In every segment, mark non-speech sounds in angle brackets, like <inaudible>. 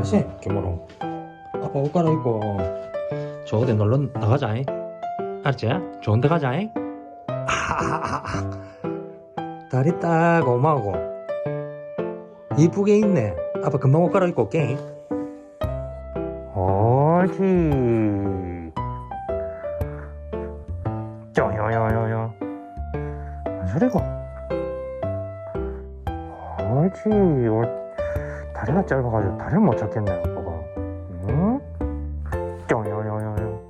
다시? 김모롱 아빠 옷 갈아입고. 저 어디 놀러 나가자잉. 알았지? 좋은 데 가자잉. 아하하하. <laughs> 다리 딱 오마고. 이쁘게 있네. 아빠 금방 옷 갈아입고 올게 옳지 다리가 짧아가지고 다리를 못 찾겠네 아빠가. 응? 쪼요요요요.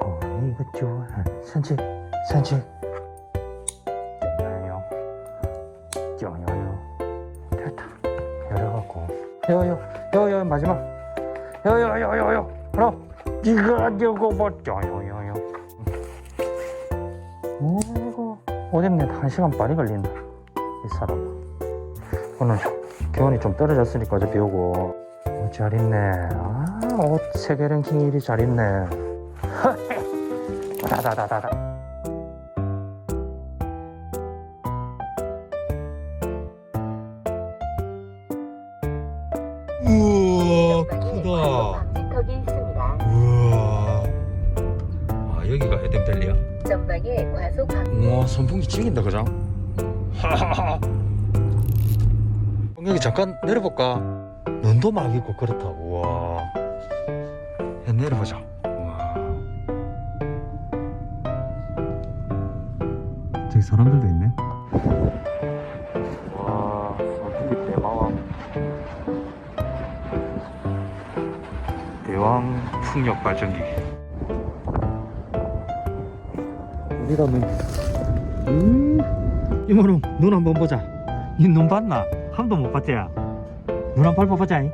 어 이거 좋아 산책 산책. 쪼요요. 쪼요요. 됐다. 열어갖고. 요요 요요 마지막. 요요요요요. 하나. 이거 저거 뭐. 쪼요요요. 아이고 오겠네 한 시간 반이 걸린다 이 사람. 오늘 좀 떨어졌으니까 어제 비 오고 어, 잘 입네. 아옷 세계 랭킹 1위 잘 입네. <laughs> 다다다다다. 우와 있습니다. 우와. 아 여기가 에덴벨리야? 전방에 과속 방 우와 선풍기 찍인다 그죠? 하하하 <laughs> 여기 잠깐 내려볼까? 눈도 막 있고 그렇다 우와. 야, 내려보자. 우와. 저기 사람들도 있네. 와 선풍기 대마왕. 대왕 풍력 발전기. 우리가 눈 음, 이모름 눈 한번 보자. 이눈 봤나? 한 번도 못 봤지야. 눈 한번 밟아보자. 잉.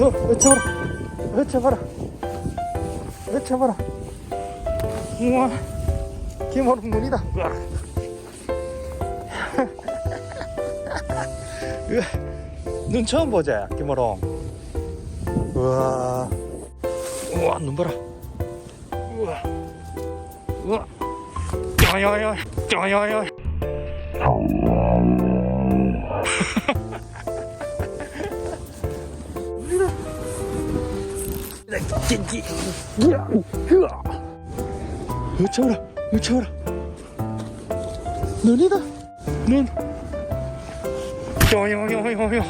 어, 어쳐봐라. 어쳐봐라. 어쳐봐라. 우와, 김오름 눈이다. <laughs> 눈 처음 보자, 김오름. 우와. 우와, 눈 봐라. 우와. 우와. 야야야. 야야야. 찐찌. 으아. 으아. 으쳐라. 으쳐라. 눈이다. 눈. 야야야야야.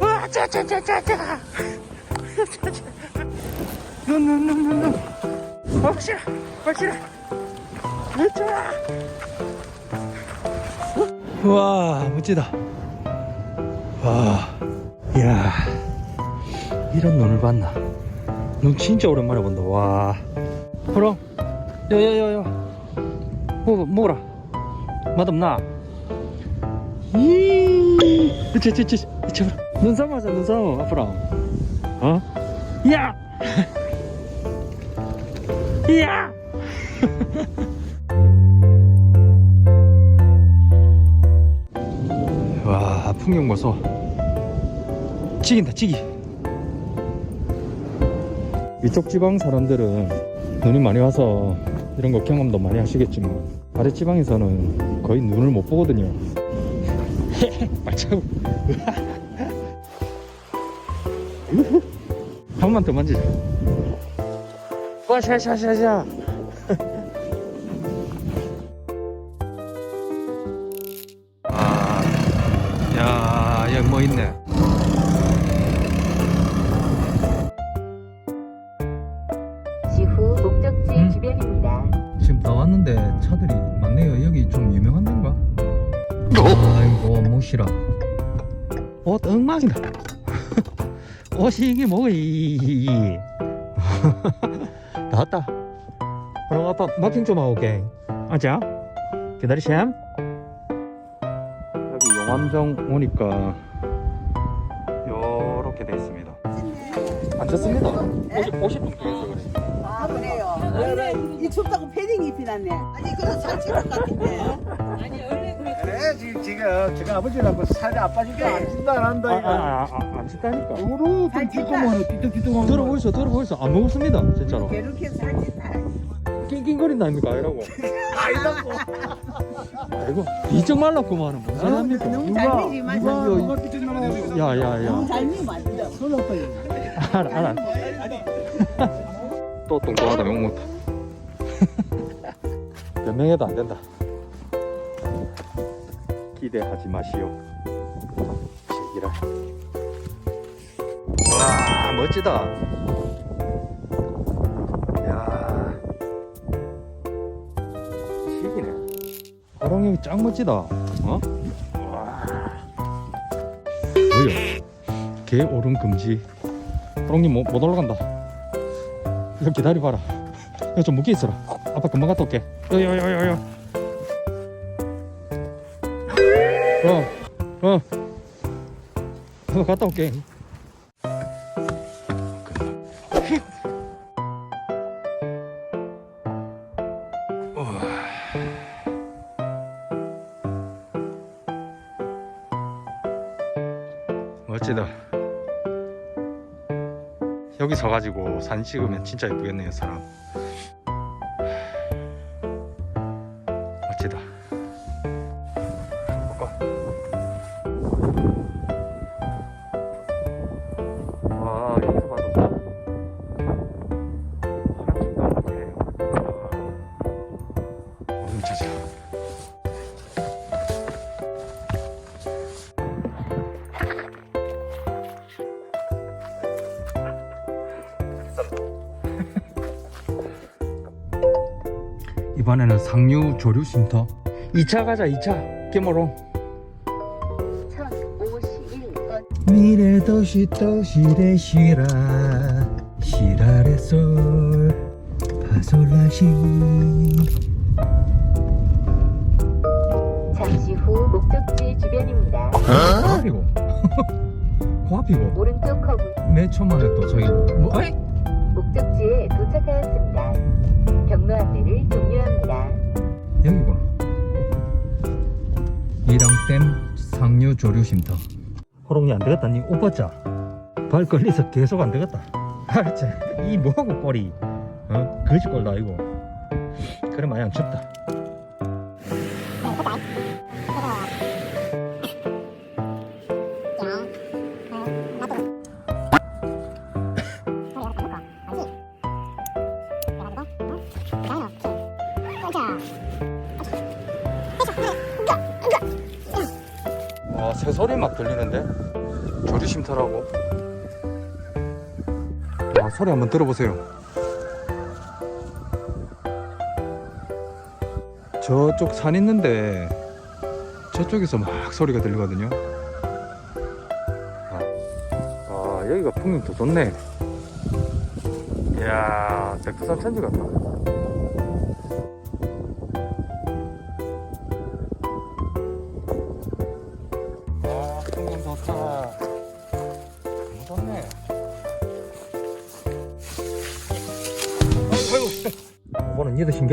와, 짜짜짜짜짜. 눈눈눈눈눈 확실해 확실해. 괜찮아 와 멋지다. 와 이야. 이런 눈을 봤나? 눈 진짜 오랜만에 본다 와. 그럼 야야야야 뭐 먹어라. 맛없나? 이 그치 그치 그치. 눈 감아자 눈 감아 앞으로. 어? 야! 야! <laughs> 와, 풍경 보소. 찍인다, 찍이. 이쪽 지방 사람들은 눈이 많이 와서 이런 거 경험도 많이 하시겠지만 아래 지방에서는 거의 눈을 못 보거든요. 말참. 한 번만 더 만지자. 와, 샤샤샤샤. 아, 야, 여기 뭐 있네. 지후 목적지 음. 주변입니다. 지금 다 왔는데 차들이 많네요. 여기 좀 유명한 데인가? 아이고, 못이라. 옷 엉망이다. <laughs> 옷이 이게 뭐야, 이. 마킹 좀 하고 올게. 아자, 기다리셈. 여기 용암정 오니까 요렇게 돼 있습니다. 앉았습니다. 옷이, 옷이 뚱뚱해서 그래. 아 그래요. 원래 이 춥다고 패딩 입히놨네. 아니 그래서 잘 찍을 것 같은데. 그래 지금 지금 아버지라고 살이 아빠니까 안 찐다 안 아, 한다 아, 이거 아, 아, 안 찐다니까. 띠뚱하네 띠뚱띠뚱한 들어보이소, 들어보이소. 안 먹었습니다, 진짜로. 이렇게 살 찐다. 낑낑거린다니까, 아니라고. 아니라고. 아이고 이쪽 말랐구만. 뭔 소리 합니까? 너무 잘 되지 마. 누가 너무 누가 나가야 야야야 잘 미면 안 된다. 손 없어요. 알아 알아. <laughs> 또 똥똥하다 욕먹다 변명해도 안 된다. 기대하지 마시오. 시기라. 와 멋지다 화롱이 짱 멋지다. 어? 와 뭐야? 개 오름 금지. 호롱님 못, 못 올라간다. 이거 기다려봐라. 이거 좀 묶여 있어라. 아빠 금방 갔다 올게. 여여여여여. 어어. 어 갔다 올게 서가지고 사진 찍으면 진짜 예쁘겠네요 사람 이번에는 상류 조류 쉼터. 2차 가자 2차. 깨모롱 1051번 미래 도시 도시의 시라. 시라의 솔 파솔라시. 잠시 후 목적지 주변입니다. 코앞이고. <laughs> 코앞이고. 오른쪽 커브. 몇 초만에 또 저기 뭐 어이? 이랑댐 상류 조류 쉼터. 호롱이 안 되겠다. 니 오빠자. 발 걸려서 계속 안 되겠다. 알았지 이 뭐하고 꼬리. 어? 거지꼴도 아니고 그래 마냥 춥다 조류 쉼터라고? 와 소리 한번 들어보세요. 저쪽 산 있는데 저쪽에서 막 소리가 들리거든요. 아, 아 여기가 풍경도 좋네. 이야 백두산 천지 같다 아이고, 이거는 니도 신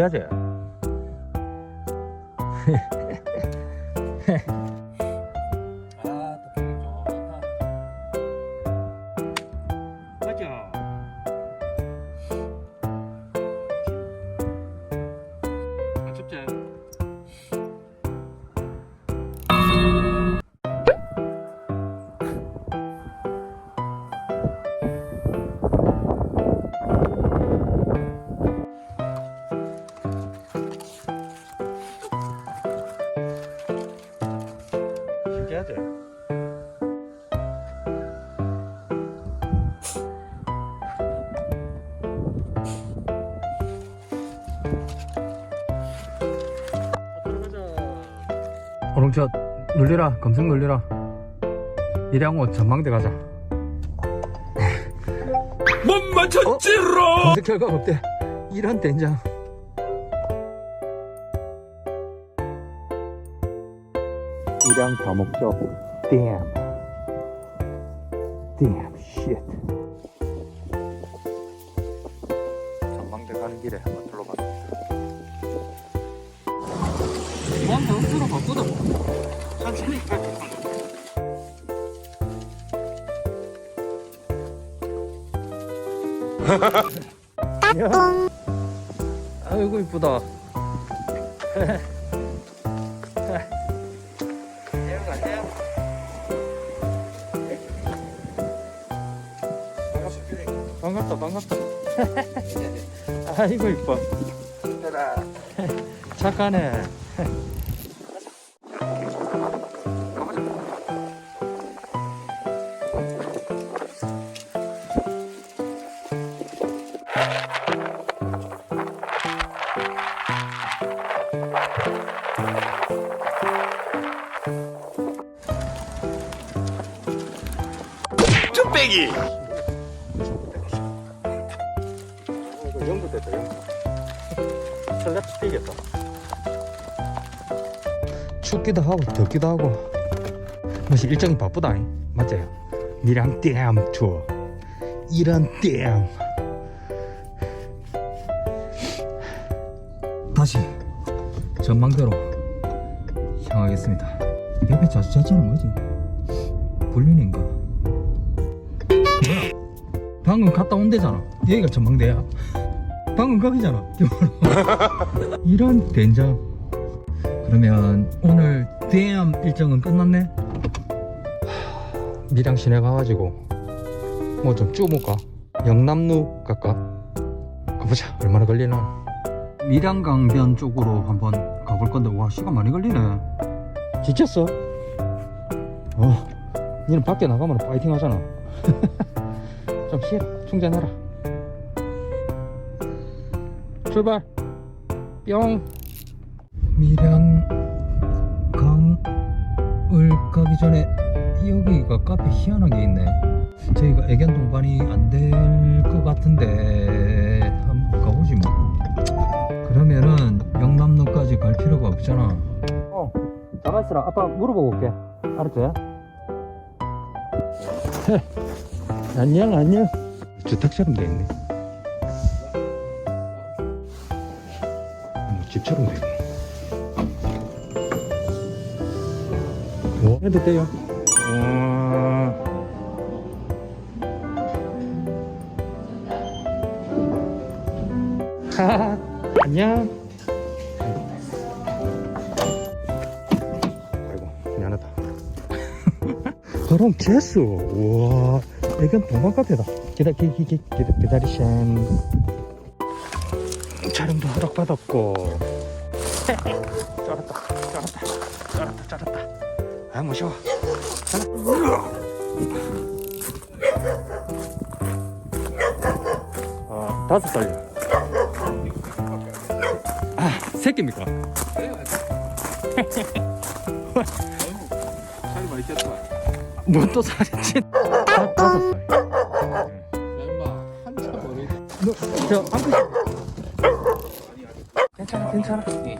저 눌리라 검색 눌리라. 일양호 전망대 가자. <laughs> 못 맞췄지로! 검색 결과가 없대. 이런 된장. 일양 다목적 damn. damn shit. 전망대 가는 길에 한번 둘러봤습니다 무한 방수로 바꾸더라고. 천천히 할 까꿍 아이고 이쁘다. 반갑다 반갑다. <laughs> 아이고 이뻐. 착하네. 연구 설레 뛰겠다. 춥기도 하고 덥기도 하고. 뭐시 일정이 바쁘다 맞아요. 니랑 댐 투어. 이런 댐 다시 전망대로 향하겠습니다. 옆에 자주자주는 뭐지? 불륜인가? 뭐야? 방금 갔다 온 데잖아. 여기가 전망대야 방금 거기잖아 <laughs> 이런 된장. 그러면 오늘 댐 일정은 끝났네? 밀양 시내 가가지고 뭐 좀 쪼볼까? 영남루 갈까? 가보자 얼마나 걸리나 밀양강변 쪽으로 한번 가볼 건데 와 시간 많이 걸리네. 지쳤어? 어. 니는 밖에 나가면 파이팅 하잖아. <laughs> 좀 쉬라 충전해라 출발. 뿅. 밀양강을 가기 전에 여기가 카페 희한한 게 있네. 저희가 애견 동반이 안 될 것 같은데 한번 가보지 뭐. 그러면은 영남로까지 갈 필요가 없잖아. 어 가만있어라. 아빠 물어보고 올게. 알았지? 안녕 안녕. 주택처럼 돼 있네 뭐 집처럼 돼 있네 뭐? 해도 돼요. 와 하하 <laughs> 안녕 그럼 됐어 <laughs> 우와. 이건 동방 카페다. 기다 기, 기, 기, 기다 기다리셈. 촬영도 허락받았고 쩔었다 쩔었다 쩔었다 쩔었다. 아 무서워. 아 다섯 살이야 아 새끼입니까? 살이 많이 쪘다 뭐또 살이 찐? 다- 다섯 살. 한참 어리 저 안고 괜찮아. 괜찮아.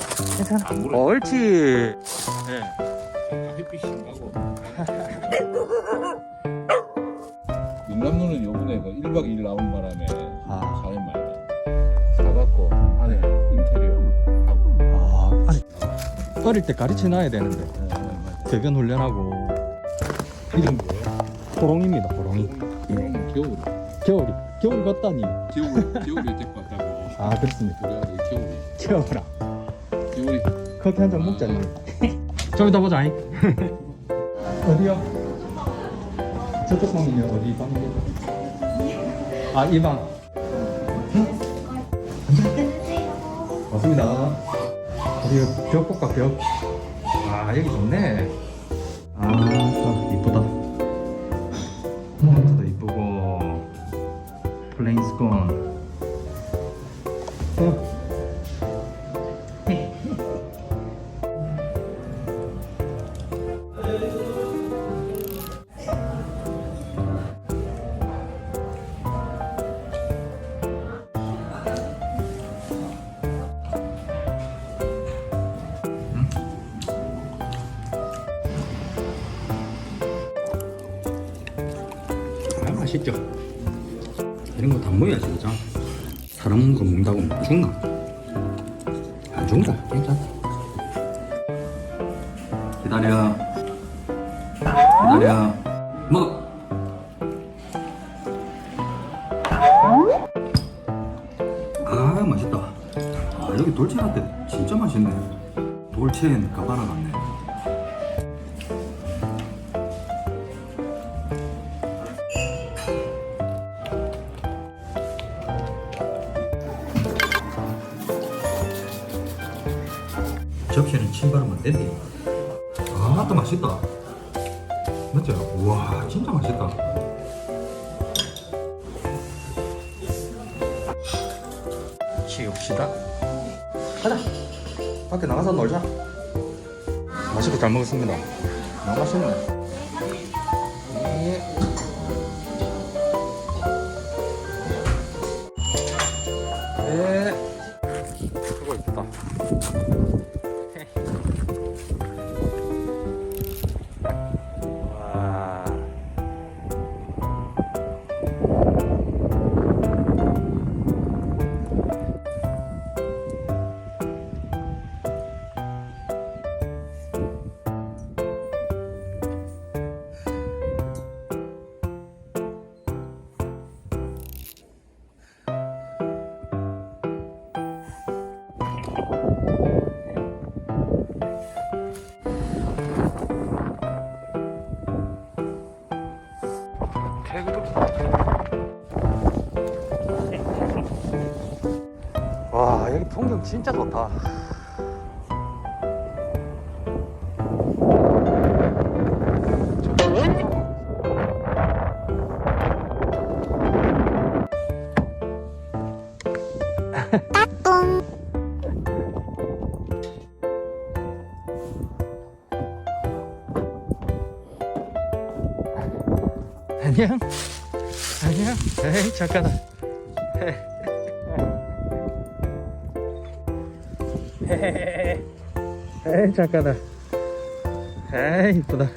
괜찮아 옳지 햇빛이 심하고. <laughs> 민감로는 요번에 그 1박 2일 나온 바람에 아. 사람이 많이 사갖고 안에 인테리어 하고. 아 아니 어릴 때 가르쳐 놔야 되는데. 네, 맞아. 대변 훈련하고. 이름 뭐예요? 호롱입니다 호롱이. 음, 겨울이. 겨울이. 겨울 같다니. 겨울 겨울에 왔다고 아 그렇습니다 우리 아들 겨울이 겨울아 겨울이 커피 한 잔 먹자니 좀 이따 보자 <laughs> 어디요? 저쪽 방이면 어디 방이요? 아이 방. 맞습니다. 우리 벽곡과 벽. 아 여기 좋네. 아 맛있죠? 이런 거 다 먹어야지, 그죠? 사람 거 먹는다고 뭐 죽나? 안 죽나? 괜찮아. 기다려. 기다려. 먹어. 아, 맛있다. 아, 여기 돌체 라떼 진짜 맛있네. 돌체엔 가바나 같네. 접시는 침바르면 된대요. 아 맛도 맛있다. 맞죠? 와 진짜 맛있다. 치웁시다. 가자. 밖에 나가서 놀자. 맛있게 잘 먹었습니다. 너무 맛있네. 진짜 좋다. 안녕? 안녕? 에이 잠깐만. 에이 잠깐만 에이 이쁘다.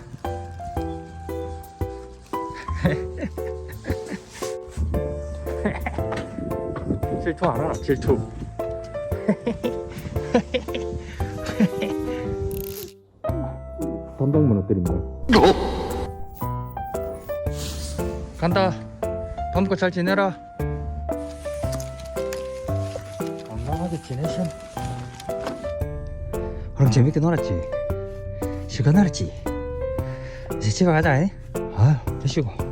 질투 안 하나? 질투. 단독 무너뜨린다 간다. 덤고 잘 지내라. 건강하게 지내셔 그럼 재밌게 놀았지? 시간 날았지? 이제 집에 가자. 잉? 아유 드시고